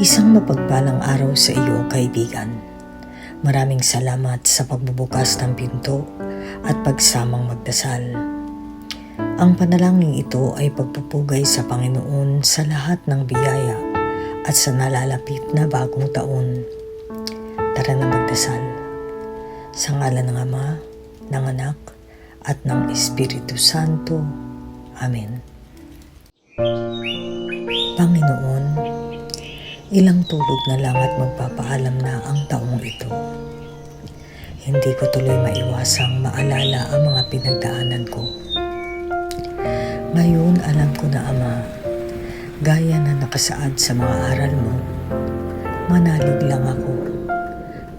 Isang mapagpalang araw sa iyo, kaibigan. Maraming salamat sa pagbubukas ng pinto at pagsamang magdasal. Ang panalangin ito ay pagpupugay sa Panginoon sa lahat ng biyaya at sa nalalapit na bagong taon. Tara na magdasal. Sa ngalan ng Ama, ng Anak, at ng Espiritu Santo. Amen. Panginoon, ilang tulog na lang at magpapaalam na ang taong ito. Hindi ko tuloy maiwasang maalala ang mga pinagdaanan ko. Ngayon alam ko na Ama, gaya na nakasaad sa mga aral mo, manalig lang ako.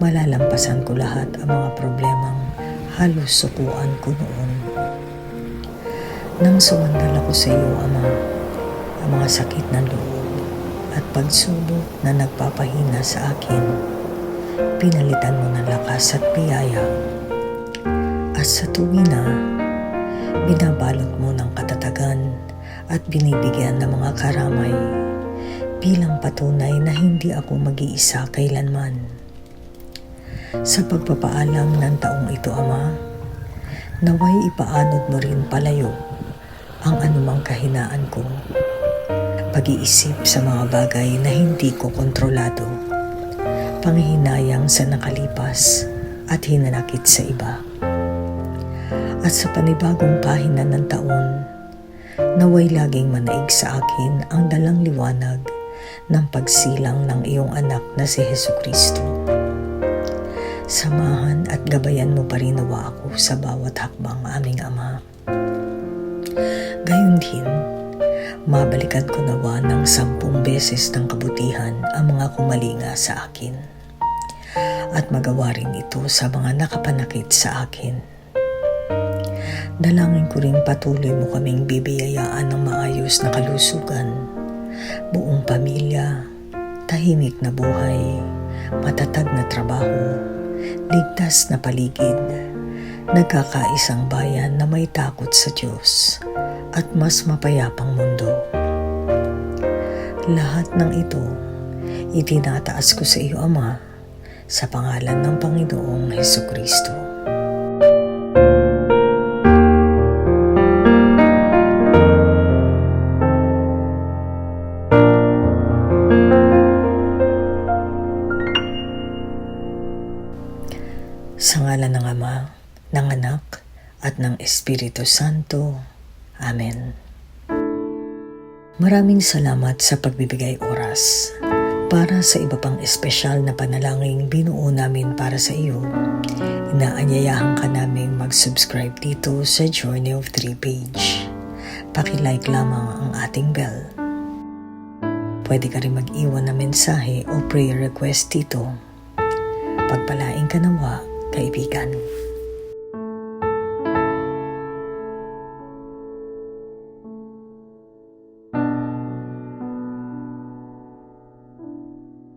Malalampasan ko lahat ang mga problemang halos sukuan ko noon. Nang sumandal ako sa iyo, Ama, ang mga sakit ng loob at pagsubok na nagpapahina sa akin, pinalitan mo ng lakas at biyaya. At sa tuwi na, binabalot mo ng katatagan at binibigyan ng mga karamay bilang patunay na hindi ako mag-iisa kailanman. Sa pagpapaalam ng taong ito, Ama, naway ipaanod mo rin palayo ang anumang kahinaan ko. Pag-iisip sa mga bagay na hindi ko kontrolado, panghihinayang sa nakalipas at hinanakit sa iba. At sa panibagong pahina ng taon, naway laging manaig sa akin ang dalang liwanag ng pagsilang ng iyong anak na si Heso Kristo. Samahan at gabayan mo pa rin nawa ako sa bawat hakbang aming Ama. Gayon din, mabalikan ko nawa ng sampung beses ng kabutihan ang mga kumalinga sa akin. At magawa rin ito sa mga nakapanakit sa akin. Dalangin ko rin patuloy mo kaming bibiyayaan ng maayos na kalusugan, buong pamilya, tahimik na buhay, matatag na trabaho, ligtas na paligid, nagkakaisang bayan na may takot sa Diyos at mas mapayapang mundo. Lahat ng ito, itinataas ko sa iyo, Ama, sa pangalan ng Panginoong Heso Kristo. Sa ngalan ng Ama, ng Anak, at ng Espiritu Santo. Amen. Maraming salamat sa pagbibigay oras. Para sa iba pang espesyal na panalangin binuo namin para sa iyo, inaanyayahan ka namin mag-subscribe dito sa Journey of Three page. Pakilike lamang ang ating bell. Pwede ka rin mag-iwan na mensahe o prayer request dito. Pagpalain ka nawa, kaibigan.